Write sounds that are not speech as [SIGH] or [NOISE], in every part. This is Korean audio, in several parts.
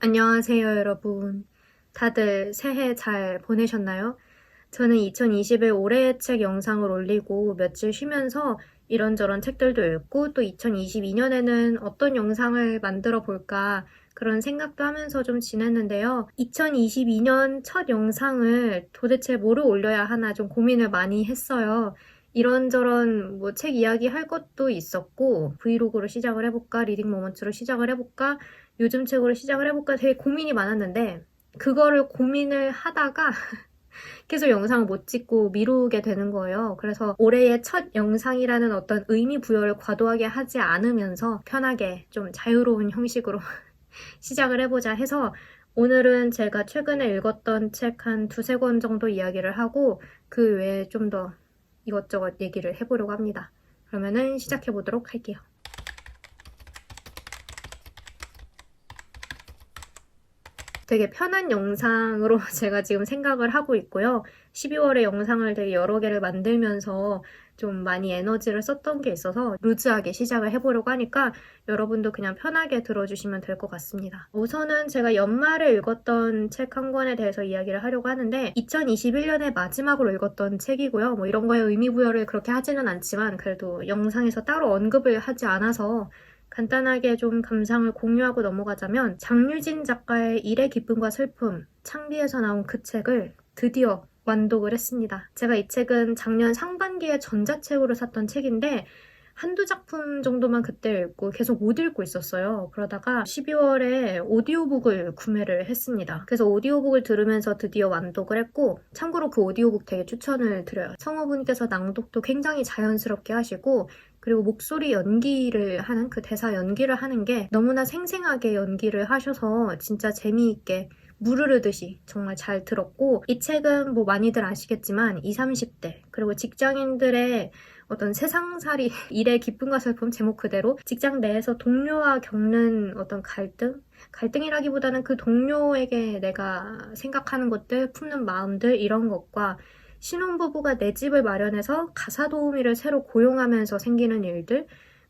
안녕하세요, 여러분. 다들 새해 잘 보내셨나요? 저는 2020에 올해의 책 영상을 올리고 며칠 쉬면서 이런저런 책들도 읽고 또 2022년에는 어떤 영상을 만들어 볼까 그런 생각도 하면서 좀 지냈는데요. 2022년 첫 영상을 도대체 뭐로 올려야 하나 좀 고민을 많이 했어요. 이런저런 뭐 책 이야기 할 것도 있었고 브이로그로 시작을 해볼까 리딩 모먼트로 시작을 해볼까 요즘 책으로 시작을 해볼까 되게 고민이 많았는데 그거를 고민을 하다가 [LAUGHS] 계속 영상을 못 찍고 미루게 되는 거예요. 그래서 올해의 첫 영상이라는 어떤 의미 부여를 과도하게 하지 않으면서 편하게 좀 자유로운 형식으로 [LAUGHS] 시작을 해보자 해서 오늘은 제가 최근에 읽었던 책 한 두세 권 정도 이야기를 하고 그 외에 좀 더 이것저것 얘기를 해보려고 합니다. 그러면은 시작해 보도록 할게요. 되게 편한 영상으로 [LAUGHS] 제가 지금 생각을 하고 있고요. 12월에 영상을 되게 여러 개를 만들면서 좀 많이 에너지를 썼던 게 있어서 루즈하게 시작을 해보려고 하니까 여러분도 그냥 편하게 들어주시면 될 것 같습니다. 우선은 제가 연말에 읽었던 책 한 권에 대해서 이야기를 하려고 하는데 2021년에 마지막으로 읽었던 책이고요. 뭐 이런 거에 의미 부여를 그렇게 하지는 않지만 그래도 영상에서 따로 언급을 하지 않아서 간단하게 좀 감상을 공유하고 넘어가자면 장유진 작가의 일의 기쁨과 슬픔, 창비에서 나온 그 책을 드디어 완독을 했습니다. 제가 이 책은 작년 상반기에 전자책으로 샀던 책인데 한두 작품 정도만 그때 읽고 계속 못 읽고 있었어요. 그러다가 12월에 오디오북을 구매를 했습니다. 그래서 오디오북을 들으면서 드디어 완독을 했고 참고로 그 오디오북 되게 추천을 드려요. 성우분께서 낭독도 굉장히 자연스럽게 하시고 그리고 목소리 연기를 하는 그 대사 연기를 하는 게 너무나 생생하게 연기를 하셔서 진짜 재미있게 무르르듯이 정말 잘 들었고 이 책은 뭐 많이들 아시겠지만 20, 30대 그리고 직장인들의 어떤 세상살이 일의 기쁨과 슬픔 제목 그대로 직장 내에서 동료와 겪는 어떤 갈등 갈등이라기보다는 그 동료에게 내가 생각하는 것들 품는 마음들 이런 것과 신혼부부가 내 집을 마련해서 가사 도우미를 새로 고용하면서 생기는 일들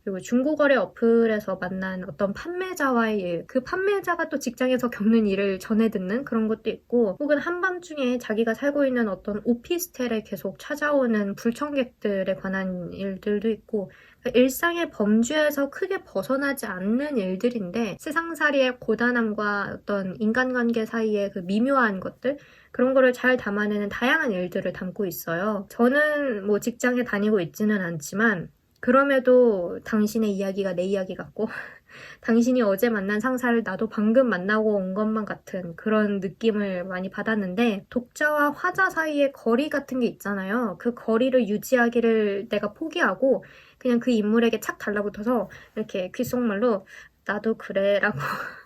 그리고 중고거래 어플에서 만난 어떤 판매자와의 일, 그 판매자가 또 직장에서 겪는 일을 전해 듣는 그런 것도 있고, 혹은 한밤중에 자기가 살고 있는 어떤 오피스텔에 계속 찾아오는 불청객들에 관한 일들도 있고, 그러니까 일상의 범주에서 크게 벗어나지 않는 일들인데, 세상살이의 고단함과 어떤 인간관계 사이의 그 미묘한 것들, 그런 거를 잘 담아내는 다양한 일들을 담고 있어요. 저는 뭐 직장에 다니고 있지는 않지만, 그럼에도 당신의 이야기가 내 이야기 같고 [LAUGHS] 당신이 어제 만난 상사를 나도 방금 만나고 온 것만 같은 그런 느낌을 많이 받았는데 독자와 화자 사이의 거리 같은 게 있잖아요. 그 거리를 유지하기를 내가 포기하고 그냥 그 인물에게 착 달라붙어서 이렇게 귓속말로 나도 그래라고 [LAUGHS]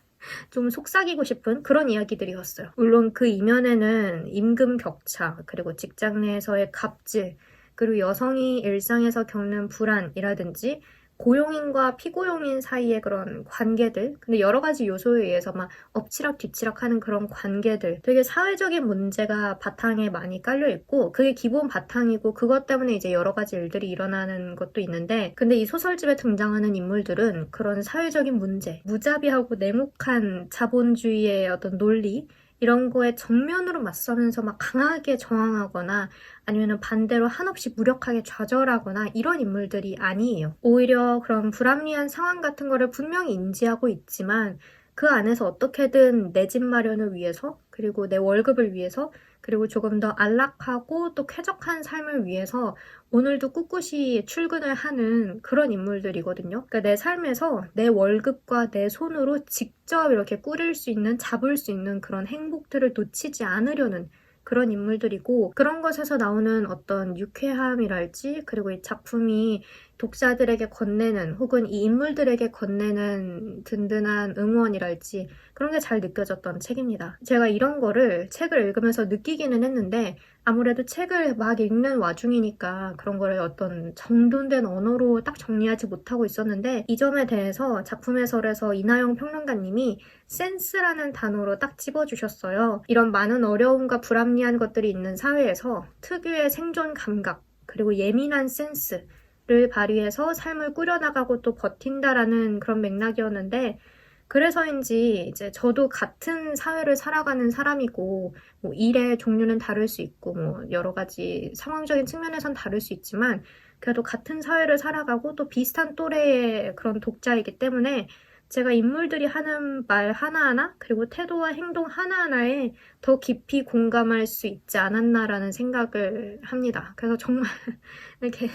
좀 속삭이고 싶은 그런 이야기들이었어요. 물론 그 이면에는 임금 격차 그리고 직장 내에서의 갑질 그리고 여성이 일상에서 겪는 불안이라든지 고용인과 피고용인 사이의 그런 관계들 근데 여러 가지 요소에 의해서 막 엎치락 뒤치락 하는 그런 관계들 되게 사회적인 문제가 바탕에 많이 깔려 있고 그게 기본 바탕이고 그것 때문에 이제 여러 가지 일들이 일어나는 것도 있는데 근데 이 소설집에 등장하는 인물들은 그런 사회적인 문제 무자비하고 냉혹한 자본주의의 어떤 논리 이런 거에 정면으로 맞서면서 막 강하게 저항하거나 아니면 반대로 한없이 무력하게 좌절하거나 이런 인물들이 아니에요. 오히려 그런 불합리한 상황 같은 거를 분명히 인지하고 있지만 그 안에서 어떻게든 내 집 마련을 위해서 그리고 내 월급을 위해서 그리고 조금 더 안락하고 또 쾌적한 삶을 위해서 오늘도 꿋꿋이 출근을 하는 그런 인물들이거든요. 그러니까 내 삶에서 내 월급과 내 손으로 직접 이렇게 꾸릴 수 있는, 잡을 수 있는 그런 행복들을 놓치지 않으려는 그런 인물들이고 그런 것에서 나오는 어떤 유쾌함이랄지 그리고 이 작품이 독자들에게 건네는 혹은 이 인물들에게 건네는 든든한 응원이랄지 그런 게 잘 느껴졌던 책입니다. 제가 이런 거를 책을 읽으면서 느끼기는 했는데 아무래도 책을 막 읽는 와중이니까 그런 거를 어떤 정돈된 언어로 딱 정리하지 못하고 있었는데 이 점에 대해서 작품 해설에서 이나영 평론가님이 센스라는 단어로 딱 집어주셨어요. 이런 많은 어려움과 불합리한 것들이 있는 사회에서 특유의 생존 감각 그리고 예민한 센스 를 발휘해서 삶을 꾸려나가고 또 버틴다라는 그런 맥락이었는데 그래서인지 이제 저도 같은 사회를 살아가는 사람이고 뭐 일의 종류는 다를 수 있고 뭐 여러 가지 상황적인 측면에선 다를 수 있지만 그래도 같은 사회를 살아가고 또 비슷한 또래의 그런 독자이기 때문에 제가 인물들이 하는 말 하나하나 그리고 태도와 행동 하나하나에 더 깊이 공감할 수 있지 않았나라는 생각을 합니다. 그래서 정말 [LAUGHS] 이렇게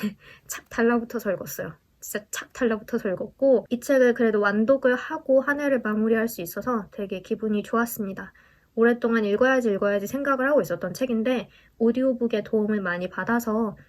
착 달라붙어서 읽었어요. 진짜 착 달라붙어서 읽었고 이 책을 그래도 완독을 하고 한 해를 마무리할 수 있어서 되게 기분이 좋았습니다. 오랫동안 읽어야지 읽어야지 생각을 하고 있었던 책인데 오디오북의 도움을 많이 받아서 네,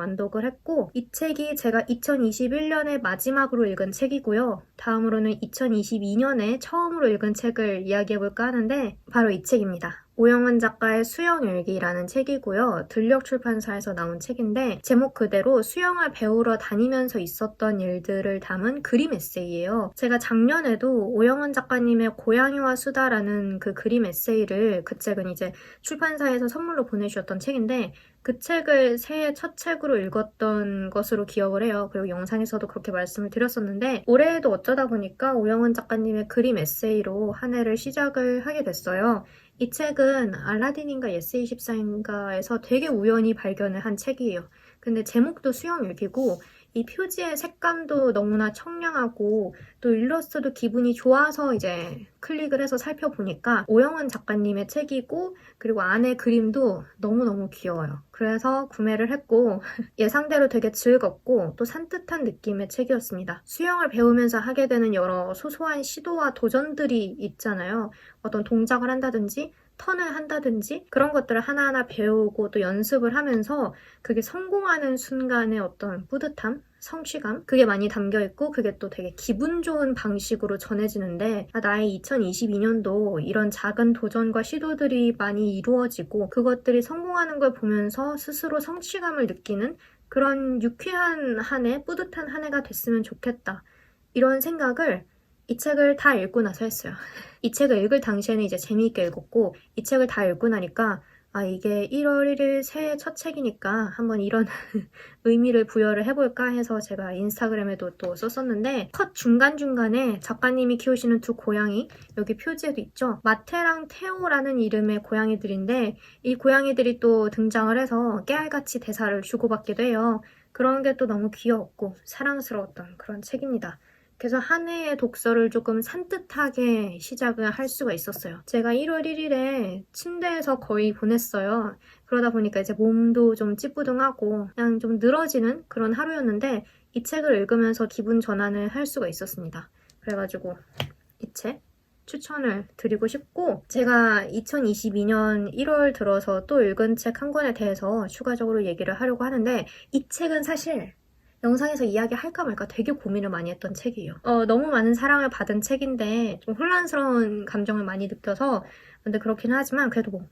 완독을 했고 이 책이 제가 2021년에 마지막으로 읽은 책이고요. 다음으로는 2022년에 처음으로 읽은 책을 이야기해볼까 하는데 바로 이 책입니다. 오영은 작가의 수영일기라는 책이고요. 들녘 출판사에서 나온 책인데 제목 그대로 수영을 배우러 다니면서 있었던 일들을 담은 그림 에세이예요. 제가 작년에도 오영은 작가님의 고양이와 수다라는 그 그림 에세이를 그 책은 이제 출판사에서 선물로 보내주셨던 책인데 그 책을 새해 첫 책으로 읽었던 것으로 기억을 해요. 그리고 영상에서도 그렇게 말씀을 드렸었는데 올해에도 어쩌다 보니까 오영은 작가님의 그림 에세이로 한 해를 시작을 하게 됐어요. 이 책은 알라딘인가 예스24인가에서 되게 우연히 발견을 한 책이에요. 근데 제목도 수영일기고 이 표지의 색감도 너무나 청량하고 또 일러스트도 기분이 좋아서 이제 클릭을 해서 살펴보니까 오영은 작가님의 책이고 그리고 안에 그림도 너무너무 귀여워요. 그래서 구매를 했고 [LAUGHS] 예상대로 되게 즐겁고 또 산뜻한 느낌의 책이었습니다. 수영을 배우면서 하게 되는 여러 소소한 시도와 도전들이 있잖아요. 어떤 동작을 한다든지 턴을 한다든지 그런 것들을 하나하나 배우고 또 연습을 하면서 그게 성공하는 순간의 어떤 뿌듯함, 성취감 그게 많이 담겨 있고 그게 또 되게 기분 좋은 방식으로 전해지는데 아, 나의 2022년도 이런 작은 도전과 시도들이 많이 이루어지고 그것들이 성공하는 걸 보면서 스스로 성취감을 느끼는 그런 유쾌한 한 해, 뿌듯한 한 해가 됐으면 좋겠다. 이런 생각을 이 책을 다 읽고 나서 했어요. [LAUGHS] 이 책을 읽을 당시에는 이제 재미있게 읽었고 이 책을 다 읽고 나니까 아 이게 1월 1일 새해 첫 책이니까 한번 이런 [LAUGHS] 의미를 부여를 해볼까 해서 제가 인스타그램에도 또 썼었는데 컷 중간중간에 작가님이 키우시는 두 고양이 여기 표지에도 있죠? 마테랑 테오라는 이름의 고양이들인데 이 고양이들이 또 등장을 해서 깨알같이 대사를 주고받기도 해요. 그런 게 또 너무 귀여웠고 사랑스러웠던 그런 책입니다 그래서 한 해의 독서를 조금 산뜻하게 시작을 할 수가 있었어요. 제가 1월 1일에 침대에서 거의 보냈어요. 그러다 보니까 이제 몸도 좀 찌뿌둥하고 그냥 좀 늘어지는 그런 하루였는데 이 책을 읽으면서 기분 전환을 할 수가 있었습니다. 그래가지고 이 책 추천을 드리고 싶고 제가 2022년 1월 들어서 또 읽은 책 한 권에 대해서 추가적으로 얘기를 하려고 하는데 이 책은 사실 영상에서 이야기할까 말까 되게 고민을 많이 했던 책이에요. 어, 너무 많은 사랑을 받은 책인데 좀 혼란스러운 감정을 많이 느껴서 근데 그렇긴 하지만 그래도 뭐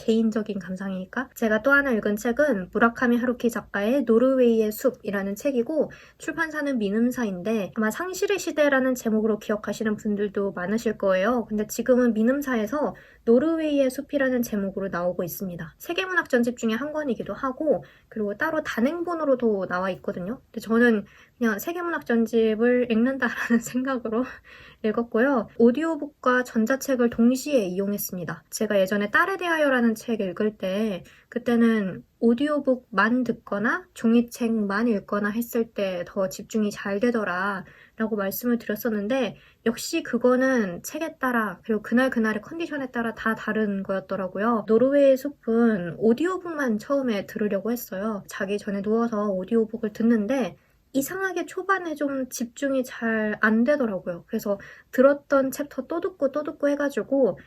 개인적인 감상이니까 제가 또 하나 읽은 책은 무라카미 하루키 작가의 노르웨이의 숲이라는 책이고 출판사는 미음사인데 아마 상실의 시대라는 제목으로 기억하시는 분들도 많으실 거예요. 근데 지금은 미음사에서 노르웨이의 숲이라는 제목으로 나오고 있습니다. 세계문학 전집 중에 한 권이기도 하고 그리고 따로 단행본으로도 나와 있거든요. 근데 저는 그냥 세계문학 전집을 읽는다라는 [LAUGHS] 생각으로 [LAUGHS] 읽었고요. 오디오북과 전자책을 동시에 이용했습니다. 제가 예전에 딸에 대하여라는 책 읽을 때 그때는 오디오북만 듣거나 종이책만 읽거나 했을 때 더 집중이 잘 되더라 라고 말씀을 드렸었는데 역시 그거는 책에 따라 그리고 그날 그날의 컨디션에 따라 다 다른 거였더라고요. 노르웨이의 숲은 오디오북만 처음에 들으려고 했어요. 자기 전에 누워서 오디오북을 듣는데 이상하게 초반에 좀 집중이 잘 안 되더라고요. 그래서 들었던 챕터 또 듣고 또 듣고 해가지고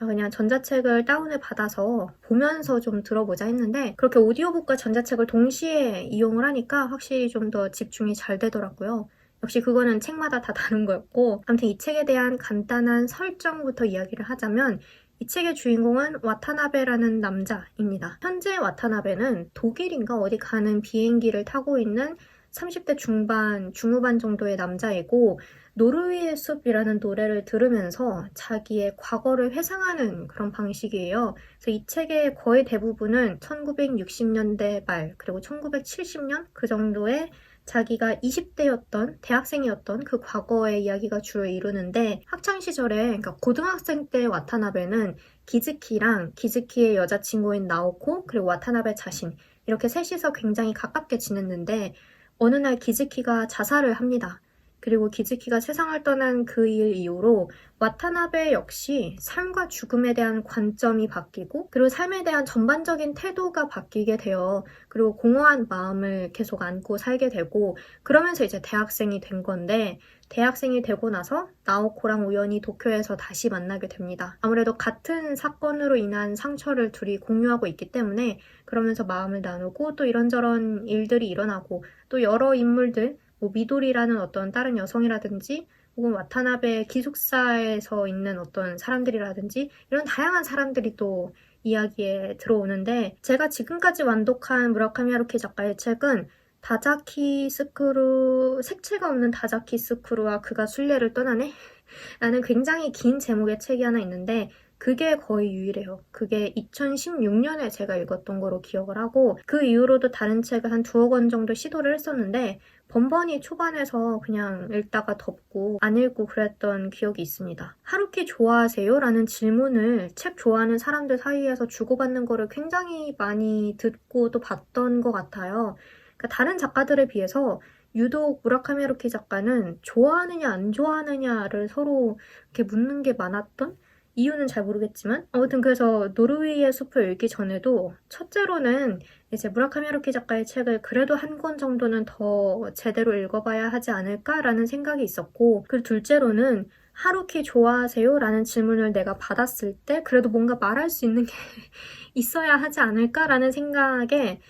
아, 그냥 전자책을 다운을 받아서 보면서 좀 들어보자 했는데 그렇게 오디오북과 전자책을 동시에 이용을 하니까 확실히 좀 더 집중이 잘 되더라고요. 역시 그거는 책마다 다 다른 거였고 아무튼 이 책에 대한 간단한 설정부터 이야기를 하자면 이 책의 주인공은 와타나베라는 남자입니다. 현재 와타나베는 독일인가 어디 가는 비행기를 타고 있는 30대 중반, 중후반 정도의 남자이고 노르웨이의 숲이라는 노래를 들으면서 자기의 과거를 회상하는 그런 방식이에요. 그래서 이 책의 거의 대부분은 1960년대 말 그리고 1970년 그 정도의 자기가 20대였던 대학생이었던 그 과거의 이야기가 주로 이루는데 학창 시절에 그러니까 고등학생 때 와타나베는 기즈키랑 기즈키의 여자친구인 나오코 그리고 와타나베 자신 이렇게 셋이서 굉장히 가깝게 지냈는데 어느 날 기즈키가 자살을 합니다. 그리고 기즈키가 세상을 떠난 그 일 이후로 와타나베 역시 삶과 죽음에 대한 관점이 바뀌고 그리고 삶에 대한 전반적인 태도가 바뀌게 돼요. 그리고 공허한 마음을 계속 안고 살게 되고 그러면서 이제 대학생이 된 건데 대학생이 되고 나서 나오코랑 우연히 도쿄에서 다시 만나게 됩니다. 아무래도 같은 사건으로 인한 상처를 둘이 공유하고 있기 때문에 그러면서 마음을 나누고 또 이런저런 일들이 일어나고 또 여러 인물들 뭐 미도리라는 어떤 다른 여성이라든지 혹은 와타나베 기숙사에서 있는 어떤 사람들이라든지 이런 다양한 사람들이 또 이야기에 들어오는데 제가 지금까지 완독한 무라카미 하루키 작가의 책은 다자키 스크루 색채가 없는 다자키 스크루와 그가 순례를 떠나네? [LAUGHS] 라는 굉장히 긴 제목의 책이 하나 있는데 그게 거의 유일해요. 그게 2016년에 제가 읽었던 거로 기억을 하고 그 이후로도 다른 책을 한 두어 권 정도 시도를 했었는데 번번이 초반에서 그냥 읽다가 덮고 안 읽고 그랬던 기억이 있습니다. 하루키 좋아하세요? 라는 질문을 책 좋아하는 사람들 사이에서 주고받는 거를 굉장히 많이 듣고 또 봤던 것 같아요. 그러니까 다른 작가들에 비해서 유독 무라카미 하루키 작가는 좋아하느냐 안 좋아하느냐를 서로 이렇게 묻는 게 많았던 이유는 잘 모르겠지만 아무튼 그래서 노르웨이의 숲을 읽기 전에도 첫째로는 이제 무라카미 하루키 작가의 책을 그래도 한 권 정도는 더 제대로 읽어봐야 하지 않을까라는 생각이 있었고 그리고 둘째로는 하루키 좋아하세요? 라는 질문을 내가 받았을 때 그래도 뭔가 말할 수 있는 게 [LAUGHS] 있어야 하지 않을까라는 생각에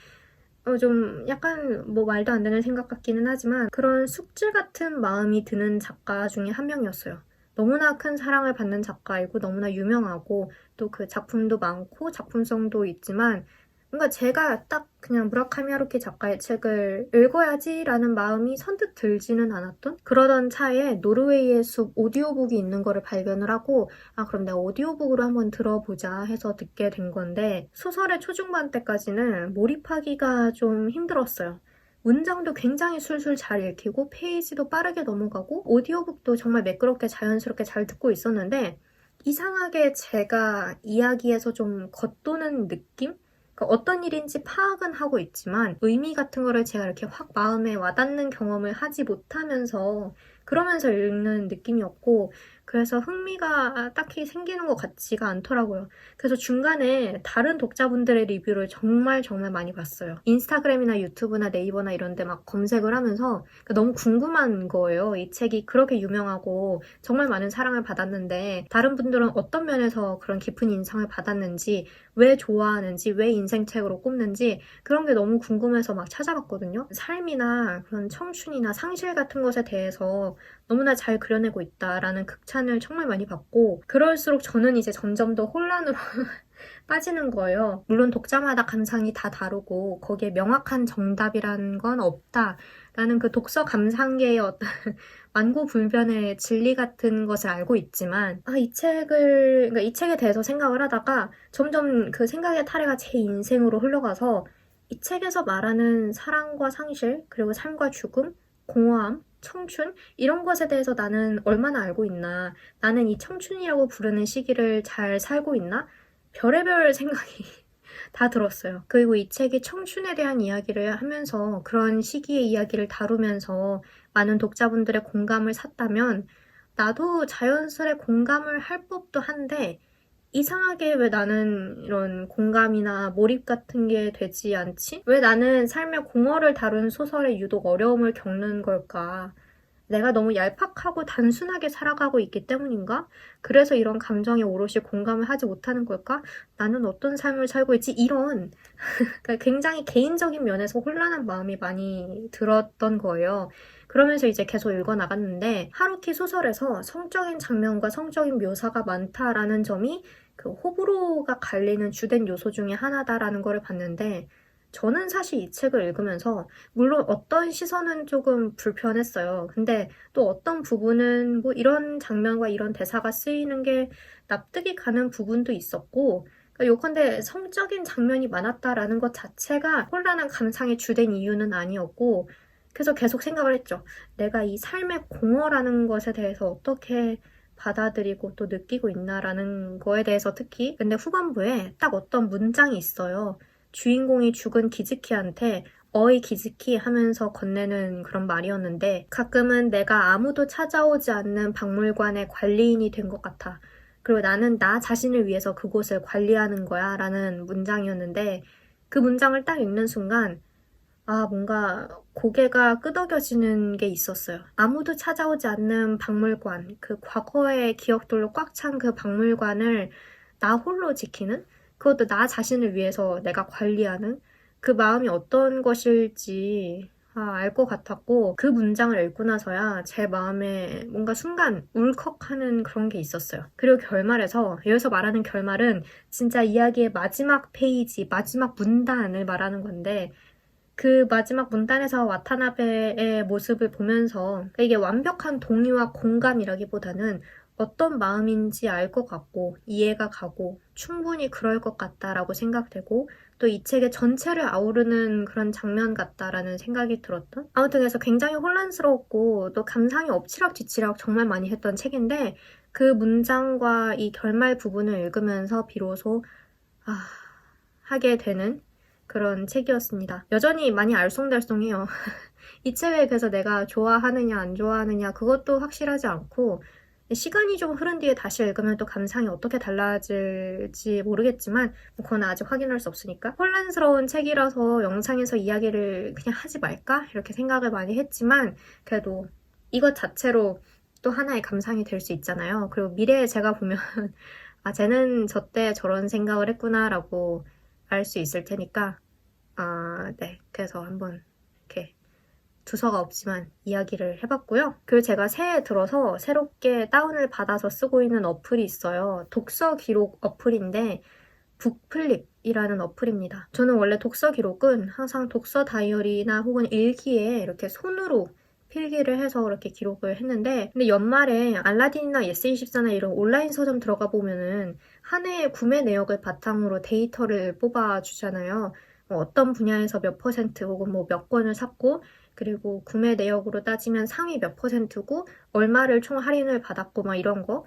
어, 좀 약간 뭐 말도 안 되는 생각 같기는 하지만 그런 숙질 같은 마음이 드는 작가 중에 한 명이었어요. 너무나 큰 사랑을 받는 작가이고 너무나 유명하고 또 그 작품도 많고 작품성도 있지만 뭔가 제가 딱 그냥 무라카미 하루키 작가의 책을 읽어야지라는 마음이 선뜻 들지는 않았던 그러던 차에 노르웨이의 숲 오디오북이 있는 거를 발견을 하고 아 그럼 내가 오디오북으로 한번 들어보자 해서 듣게 된 건데 소설의 초중반 때까지는 몰입하기가 좀 힘들었어요. 문장도 굉장히 술술 잘 읽히고 페이지도 빠르게 넘어가고 오디오북도 정말 매끄럽게 자연스럽게 잘 듣고 있었는데 이상하게 제가 이야기에서 좀 겉도는 느낌? 그러니까 어떤 일인지 파악은 하고 있지만 의미 같은 거를 제가 이렇게 확 마음에 와닿는 경험을 하지 못하면서 그러면서 읽는 느낌이었고 그래서 흥미가 딱히 생기는 것 같지가 않더라고요. 그래서 중간에 다른 독자분들의 리뷰를 정말 정말 많이 봤어요. 인스타그램이나 유튜브나 네이버나 이런 데 막 검색을 하면서 그러니까 너무 궁금한 거예요. 이 책이 그렇게 유명하고 정말 많은 사랑을 받았는데 다른 분들은 어떤 면에서 그런 깊은 인상을 받았는지 왜 좋아하는지 왜 인생책으로 꼽는지 그런 게 너무 궁금해서 막 찾아봤거든요. 삶이나 그런 청춘이나 상실 같은 것에 대해서 너무나 잘 그려내고 있다라는 극찬을 정말 많이 받고 그럴수록 저는 이제 점점 더 혼란으로 [LAUGHS] 빠지는 거예요. 물론 독자마다 감상이 다 다르고 거기에 명확한 정답이라는 건 없다라는 그 독서 감상계의 어떤 [LAUGHS] 만고불변의 진리 같은 것을 알고 있지만 아, 이 책을 그러니까 이 책에 대해서 생각을 하다가 점점 그 생각의 타래가 제 인생으로 흘러가서 이 책에서 말하는 사랑과 상실 그리고 삶과 죽음 공허함 청춘 이런 것에 대해서 나는 얼마나 알고 있나 나는 이 청춘이라고 부르는 시기를 잘 살고 있나 별의별 [LAUGHS] 생각이 다 들었어요. 그리고 이 책이 청춘에 대한 이야기를 하면서 그런 시기의 이야기를 다루면서 많은 독자분들의 공감을 샀다면 나도 자연스레 공감을 할 법도 한데 이상하게 왜 나는 이런 공감이나 몰입 같은 게 되지 않지? 왜 나는 삶의 공허를 다룬 소설에 유독 어려움을 겪는 걸까? 내가 너무 얄팍하고 단순하게 살아가고 있기 때문인가? 그래서 이런 감정에 오롯이 공감을 하지 못하는 걸까? 나는 어떤 삶을 살고 있지? 이런 [LAUGHS] 그러니까 굉장히 개인적인 면에서 혼란한 마음이 많이 들었던 거예요. 그러면서 이제 계속 읽어 나갔는데 하루키 소설에서 성적인 장면과 성적인 묘사가 많다라는 점이 그 호불호가 갈리는 주된 요소 중에 하나다라는 거를 봤는데 저는 사실 이 책을 읽으면서 물론 어떤 시선은 조금 불편했어요. 근데 또 어떤 부분은 뭐 이런 장면과 이런 대사가 쓰이는 게 납득이 가는 부분도 있었고 그러니까 요컨대 성적인 장면이 많았다라는 것 자체가 혼란한 감상의 주된 이유는 아니었고 그래서 계속 생각을 했죠. 내가 이 삶의 공허라는 것에 대해서 어떻게 받아들이고 또 느끼고 있나라는 거에 대해서 특히 근데 후반부에 딱 어떤 문장이 있어요. 주인공이 죽은 기즈키한테 어이 기즈키 하면서 건네는 그런 말이었는데 가끔은 내가 아무도 찾아오지 않는 박물관의 관리인이 된 것 같아. 그리고 나는 나 자신을 위해서 그곳을 관리하는 거야 라는 문장이었는데 그 문장을 딱 읽는 순간 아, 뭔가 고개가 끄덕여지는 게 있었어요. 아무도 찾아오지 않는 박물관, 그 과거의 기억들로 꽉 찬 그 박물관을 나 홀로 지키는? 그것도 나 자신을 위해서 내가 관리하는? 그 마음이 어떤 것일지 아, 알 것 같았고 그 문장을 읽고 나서야 제 마음에 뭔가 순간 울컥하는 그런 게 있었어요. 그리고 결말에서 여기서 말하는 결말은 진짜 이야기의 마지막 페이지, 마지막 문단을 말하는 건데 그 마지막 문단에서 와타나베의 모습을 보면서 이게 완벽한 동의와 공감이라기보다는 어떤 마음인지 알 것 같고 이해가 가고 충분히 그럴 것 같다라고 생각되고 또 이 책의 전체를 아우르는 그런 장면 같다라는 생각이 들었던 아무튼 그래서 굉장히 혼란스러웠고 또 감상이 엎치락뒤치락 정말 많이 했던 책인데 그 문장과 이 결말 부분을 읽으면서 비로소 아 하게 되는 그런 책이었습니다. 여전히 많이 알쏭달쏭해요. [LAUGHS] 이 책을 그래서 내가 좋아하느냐 안 좋아하느냐 그것도 확실하지 않고 시간이 좀 흐른 뒤에 다시 읽으면 또 감상이 어떻게 달라질지 모르겠지만 뭐 그건 아직 확인할 수 없으니까. 혼란스러운 책이라서 영상에서 이야기를 그냥 하지 말까? 이렇게 생각을 많이 했지만 그래도 이것 자체로 또 하나의 감상이 될 수 있잖아요. 그리고 미래에 제가 보면 [LAUGHS] 아 쟤는 저때 저런 생각을 했구나라고 알 수 있을 테니까 아 네. 그래서 한번 이렇게 두서가 없지만 이야기를 해봤고요. 그리고 제가 새해 들어서 새롭게 다운을 받아서 쓰고 있는 어플이 있어요. 독서 기록 어플인데 북플립이라는 어플입니다. 저는 원래 독서 기록은 항상 독서 다이어리나 혹은 일기에 이렇게 손으로 필기를 해서 그렇게 기록을 했는데 근데 연말에 알라딘이나 예스24나 이런 온라인 서점 들어가 보면은 한 해의 구매 내역을 바탕으로 데이터를 뽑아 주잖아요. 뭐 어떤 분야에서 몇 퍼센트 혹은 뭐 몇 권을 샀고 그리고 구매 내역으로 따지면 상위 몇 퍼센트고 얼마를 총 할인을 받았고 막 이런 거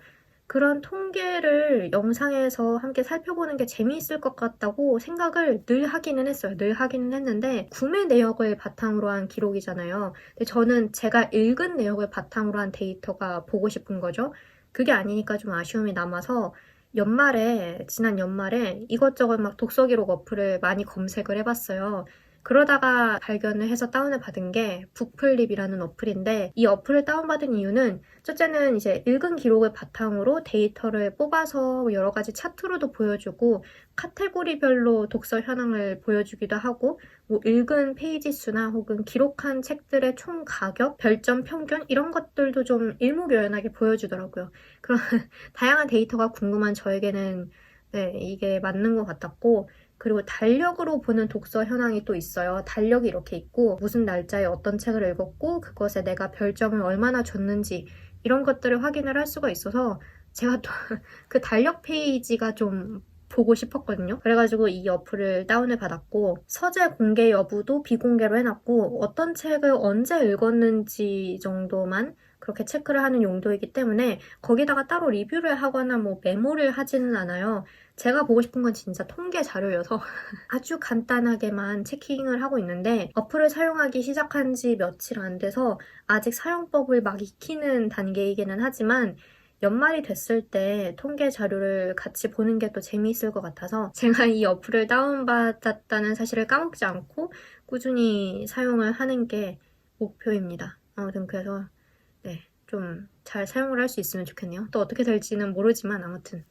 그런 통계를 영상에서 함께 살펴보는 게 재미있을 것 같다고 생각을 늘 하기는 했어요. 늘 하기는 했는데 구매 내역을 바탕으로 한 기록이잖아요. 근데 저는 제가 읽은 내역을 바탕으로 한 데이터가 보고 싶은 거죠. 그게 아니니까 좀 아쉬움이 남아서 연말에 지난 연말에 이것저것 막 독서 기록 어플을 많이 검색을 해봤어요. 그러다가 발견을 해서 다운을 받은 게 북플립이라는 어플인데 이 어플을 다운받은 이유는 첫째는 이제 읽은 기록을 바탕으로 데이터를 뽑아서 여러 가지 차트로도 보여주고 카테고리별로 독서 현황을 보여주기도 하고 뭐 읽은 페이지 수나 혹은 기록한 책들의 총 가격, 별점 평균 이런 것들도 좀 일목요연하게 보여주더라고요. 그런 [LAUGHS] 다양한 데이터가 궁금한 저에게는 네, 이게 맞는 것 같았고 그리고 달력으로 보는 독서 현황이 또 있어요. 달력이 이렇게 있고 무슨 날짜에 어떤 책을 읽었고 그것에 내가 별점을 얼마나 줬는지 이런 것들을 확인을 할 수가 있어서 제가 또 [LAUGHS] 그 달력 페이지가 좀 보고 싶었거든요. 그래가지고 이 어플을 다운을 받았고 서재 공개 여부도 비공개로 해놨고 어떤 책을 언제 읽었는지 정도만 그렇게 체크를 하는 용도이기 때문에 거기다가 따로 리뷰를 하거나 뭐 메모를 하지는 않아요. 제가 보고 싶은 건 진짜 통계 자료여서 [LAUGHS] 아주 간단하게만 체킹을 하고 있는데 어플을 사용하기 시작한 지 며칠 안 돼서 아직 사용법을 막 익히는 단계이기는 하지만 연말이 됐을 때 통계 자료를 같이 보는 게 또 재미있을 것 같아서 제가 이 어플을 다운받았다는 사실을 까먹지 않고 꾸준히 사용을 하는 게 목표입니다. 아무튼 그래서 네, 좀 잘 사용을 할 수 있으면 좋겠네요. 또 어떻게 될지는 모르지만 아무튼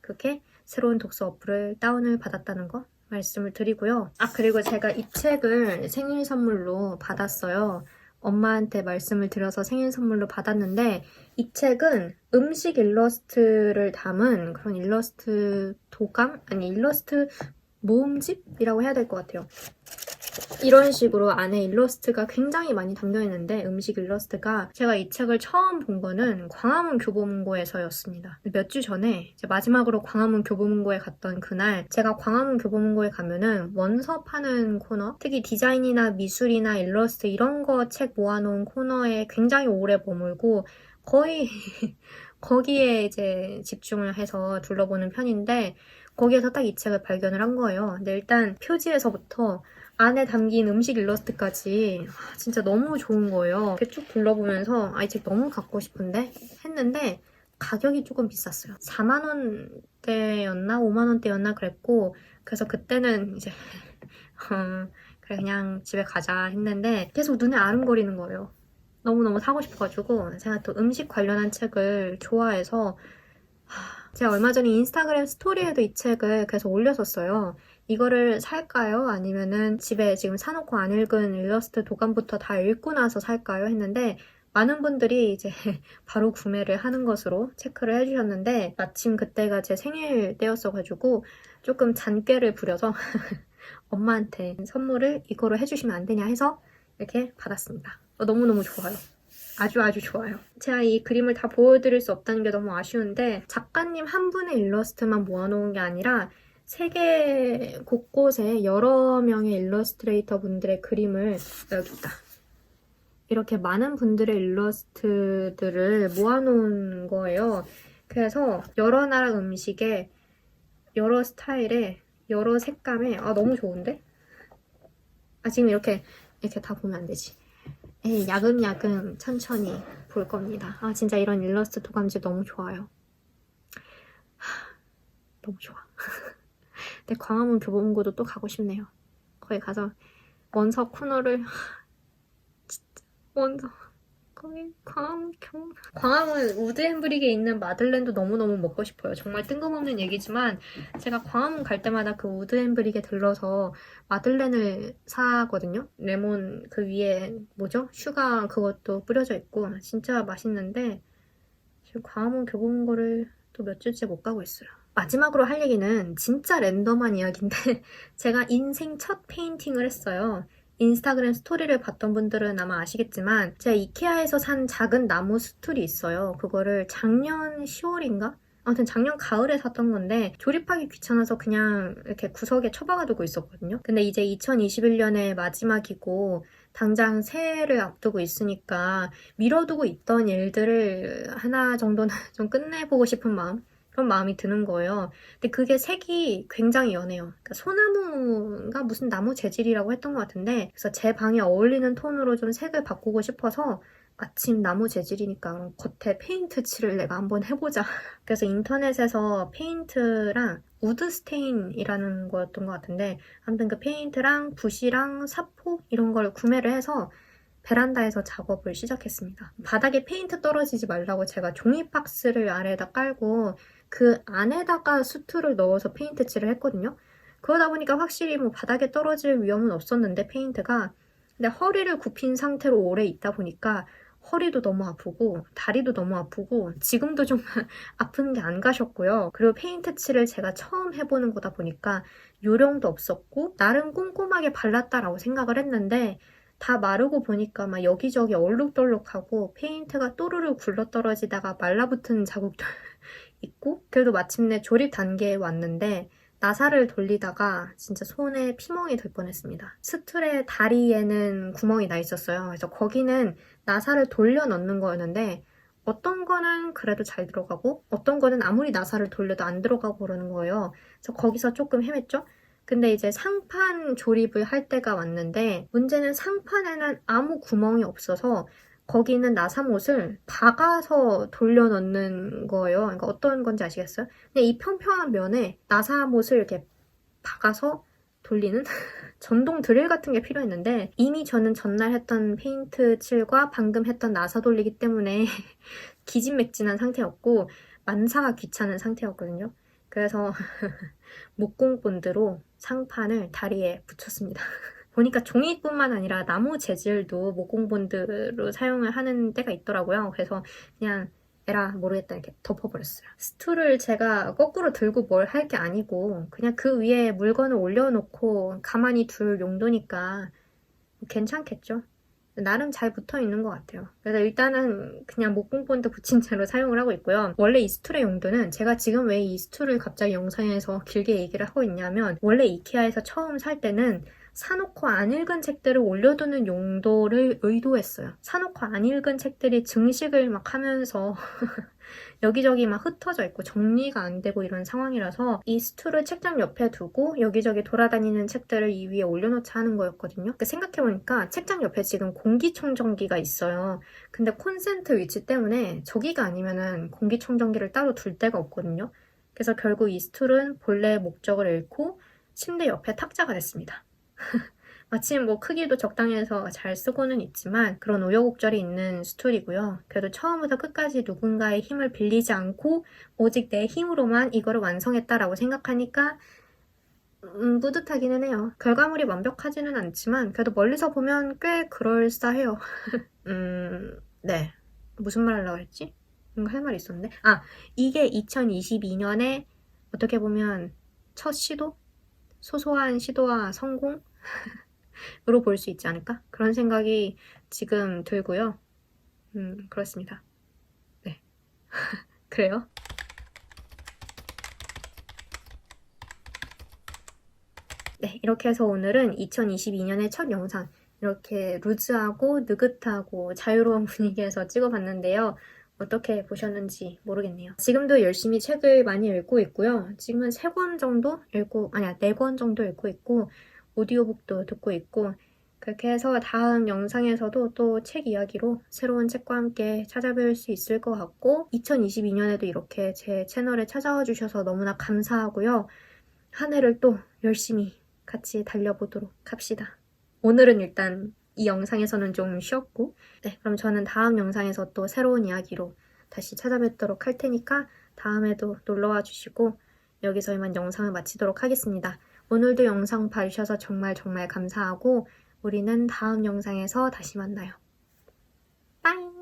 그렇게 새로운 독서 어플을 다운을 받았다는 거 말씀을 드리고요. 아, 그리고 제가 이 책을 생일 선물로 받았어요. 엄마한테 말씀을 드려서 생일 선물로 받았는데 이 책은 음식 일러스트를 담은 그런 일러스트 도감? 아니 일러스트 모음집이라고 해야 될 것 같아요. 이런 식으로 안에 일러스트가 굉장히 많이 담겨 있는데 음식 일러스트가 제가 이 책을 처음 본 거는 광화문 교보문고에서였습니다. 몇 주 전에 마지막으로 광화문 교보문고에 갔던 그날 제가 광화문 교보문고에 가면은 원서 파는 코너 특히 디자인이나 미술이나 일러스트 이런 거 책 모아놓은 코너에 굉장히 오래 머물고 거의 [LAUGHS] 거기에 이제 집중을 해서 둘러보는 편인데 거기에서 딱 이 책을 발견을 한 거예요. 근데 일단 표지에서부터 안에 담긴 음식 일러스트까지 아, 진짜 너무 좋은 거예요. 이렇게 쭉 둘러보면서 아, 이 책 너무 갖고 싶은데 했는데 가격이 조금 비쌌어요. 4만 원대였나 5만 원대였나 그랬고 그래서 그때는 이제 [LAUGHS] 어, 그래 그냥 집에 가자 했는데 계속 눈에 아른거리는 거예요. 너무너무 사고 싶어가지고 제가 또 음식 관련한 책을 좋아해서 하, 제가 얼마 전에 인스타그램 스토리에도 이 책을 계속 올렸었어요. 이거를 살까요? 아니면은 집에 지금 사놓고 안 읽은 일러스트 도감부터 다 읽고 나서 살까요? 했는데 많은 분들이 이제 [LAUGHS] 바로 구매를 하는 것으로 체크를 해주셨는데 마침 그때가 제 생일 때였어가지고 조금 잔꾀를 부려서 [LAUGHS] 엄마한테 선물을 이거로 해주시면 안 되냐 해서 이렇게 받았습니다. 어, 너무너무 좋아요. 아주 아주 좋아요. 제가 이 그림을 다 보여드릴 수 없다는 게 너무 아쉬운데 작가님 한 분의 일러스트만 모아놓은 게 아니라 세계 곳곳에 여러 명의 일러스트레이터 분들의 그림을 여기 있다. 이렇게 많은 분들의 일러스트들을 모아놓은 거예요. 그래서 여러 나라 음식에 여러 스타일의 여러 색감의 아 너무 좋은데? 아 지금 이렇게 이렇게 다 보면 안 되지. 에이, 야금야금 천천히 볼 겁니다. 아 진짜 이런 일러스트 도감지 너무 좋아요. 하, 너무 좋아. [LAUGHS] 근데 광화문 교보문고도 또 가고 싶네요. 거기 가서 원서 코너를 [LAUGHS] 진짜 원서 거기 광화문 교 광화문 우드 햄브릭에 있는 마들렌도 너무너무 먹고 싶어요. 정말 뜬금없는 얘기지만 제가 광화문 갈 때마다 그 우드 햄브릭에 들러서 마들렌을 사거든요. 레몬 그 위에 뭐죠? 슈가 그것도 뿌려져 있고 진짜 맛있는데 지금 광화문 교보문고를 또 몇 주째 못 가고 있어요. 마지막으로 할 얘기는 진짜 랜덤한 이야기인데 [LAUGHS] 제가 인생 첫 페인팅을 했어요. 인스타그램 스토리를 봤던 분들은 아마 아시겠지만 제가 이케아에서 산 작은 나무 스툴이 있어요. 그거를 작년 10월인가? 아무튼 작년 가을에 샀던 건데 조립하기 귀찮아서 그냥 이렇게 구석에 처박아두고 있었거든요. 근데 이제 2021년의 마지막이고 당장 새해를 앞두고 있으니까 미뤄두고 있던 일들을 하나 정도는 [LAUGHS] 좀 끝내보고 싶은 마음 그런 마음이 드는 거예요. 근데 그게 색이 굉장히 연해요. 그러니까 소나무가 무슨 나무 재질이라고 했던 것 같은데 그래서 제 방에 어울리는 톤으로 좀 색을 바꾸고 싶어서 마침 나무 재질이니까 겉에 페인트 칠을 내가 한번 해보자. [LAUGHS] 그래서 인터넷에서 페인트랑 우드 스테인이라는 거였던 것 같은데 아무튼 그 페인트랑 붓이랑 사포 이런 걸 구매를 해서 베란다에서 작업을 시작했습니다. 바닥에 페인트 떨어지지 말라고 제가 종이 박스를 아래에다 깔고 그 안에다가 수트를 넣어서 페인트 칠을 했거든요. 그러다 보니까 확실히 뭐 바닥에 떨어질 위험은 없었는데 페인트가 근데 허리를 굽힌 상태로 오래 있다 보니까 허리도 너무 아프고 다리도 너무 아프고 지금도 좀 [LAUGHS] 아픈 게 안 가셨고요. 그리고 페인트 칠을 제가 처음 해보는 거다 보니까 요령도 없었고 나름 꼼꼼하게 발랐다라고 생각을 했는데 다 마르고 보니까 막 여기저기 얼룩덜룩하고 페인트가 또르르 굴러떨어지다가 말라붙은 자국도 있고 그래도 마침내 조립 단계에 왔는데 나사를 돌리다가 진짜 손에 피멍이 될 뻔했습니다. 스툴의 다리에는 구멍이 나 있었어요. 그래서 거기는 나사를 돌려 넣는 거였는데 어떤 거는 그래도 잘 들어가고 어떤 거는 아무리 나사를 돌려도 안 들어가고 그러는 거예요. 그래서 거기서 조금 헤맸죠. 근데 이제 상판 조립을 할 때가 왔는데 문제는 상판에는 아무 구멍이 없어서 거기는 나사못을 박아서 돌려 넣는 거예요. 그러니까 어떤 건지 아시겠어요? 그냥 이 평평한 면에 나사못을 이렇게 박아서 돌리는 [LAUGHS] 전동 드릴 같은 게 필요했는데 이미 저는 전날 했던 페인트 칠과 방금 했던 나사 돌리기 때문에 [LAUGHS] 기진맥진한 상태였고 만사가 귀찮은 상태였거든요. 그래서 [LAUGHS] 목공본드로 상판을 다리에 붙였습니다. 보니까 종이뿐만 아니라 나무 재질도 목공본드로 사용을 하는 때가 있더라고요. 그래서 그냥 에라 모르겠다 이렇게 덮어버렸어요. 스툴을 제가 거꾸로 들고 뭘 할 게 아니고 그냥 그 위에 물건을 올려놓고 가만히 둘 용도니까 괜찮겠죠. 나름 잘 붙어 있는 것 같아요. 그래서 일단은 그냥 목공본드 붙인 채로 사용을 하고 있고요. 원래 이 스툴의 용도는 제가 지금 왜 이 스툴을 갑자기 영상에서 길게 얘기를 하고 있냐면 원래 이케아에서 처음 살 때는 사놓고 안 읽은 책들을 올려두는 용도를 의도했어요. 사놓고 안 읽은 책들이 증식을 막 하면서 [LAUGHS] 여기저기 막 흩어져 있고 정리가 안 되고 이런 상황이라서 이 스툴을 책장 옆에 두고 여기저기 돌아다니는 책들을 이 위에 올려놓자 하는 거였거든요. 그 생각해보니까 책장 옆에 지금 공기청정기가 있어요. 근데 콘센트 위치 때문에 저기가 아니면은 공기청정기를 따로 둘 데가 없거든요. 그래서 결국 이 스툴은 본래의 목적을 잃고 침대 옆에 탁자가 됐습니다. [LAUGHS] 마침 뭐 크기도 적당해서 잘 쓰고는 있지만 그런 우여곡절이 있는 스툴이고요. 그래도 처음부터 끝까지 누군가의 힘을 빌리지 않고 오직 내 힘으로만 이거를 완성했다라고 생각하니까 음, 뿌듯하기는 해요. 결과물이 완벽하지는 않지만 그래도 멀리서 보면 꽤 그럴싸해요. [LAUGHS] 음, 네. 무슨 말 하려고 했지? 뭔가 할 말이 있었는데. 아, 이게 2022년에 어떻게 보면 첫 시도? 소소한 시도와 성공? 으로 볼 수 있지 않을까? 그런 생각이 지금 들고요. 음, 그렇습니다. 네. [LAUGHS] 그래요? 네, 이렇게 해서 오늘은 2022년의 첫 영상, 이렇게 루즈하고 느긋하고 자유로운 분위기에서 찍어봤는데요. 어떻게 보셨는지 모르겠네요. 지금도 열심히 책을 많이 읽고 있고요. 지금은 3권 정도 읽고, 아니야, 4권 정도 읽고 있고, 오디오북도 듣고 있고, 그렇게 해서 다음 영상에서도 또 책 이야기로 새로운 책과 함께 찾아뵐 수 있을 것 같고, 2022년에도 이렇게 제 채널에 찾아와 주셔서 너무나 감사하고요. 한 해를 또 열심히 같이 달려보도록 합시다. 오늘은 일단 이 영상에서는 좀 쉬었고, 네, 그럼 저는 다음 영상에서 또 새로운 이야기로 다시 찾아뵙도록 할 테니까 다음에도 놀러와 주시고, 여기서 이만 영상을 마치도록 하겠습니다. 오늘도 영상 봐주셔서 정말 정말 감사하고, 우리는 다음 영상에서 다시 만나요. 빠잉!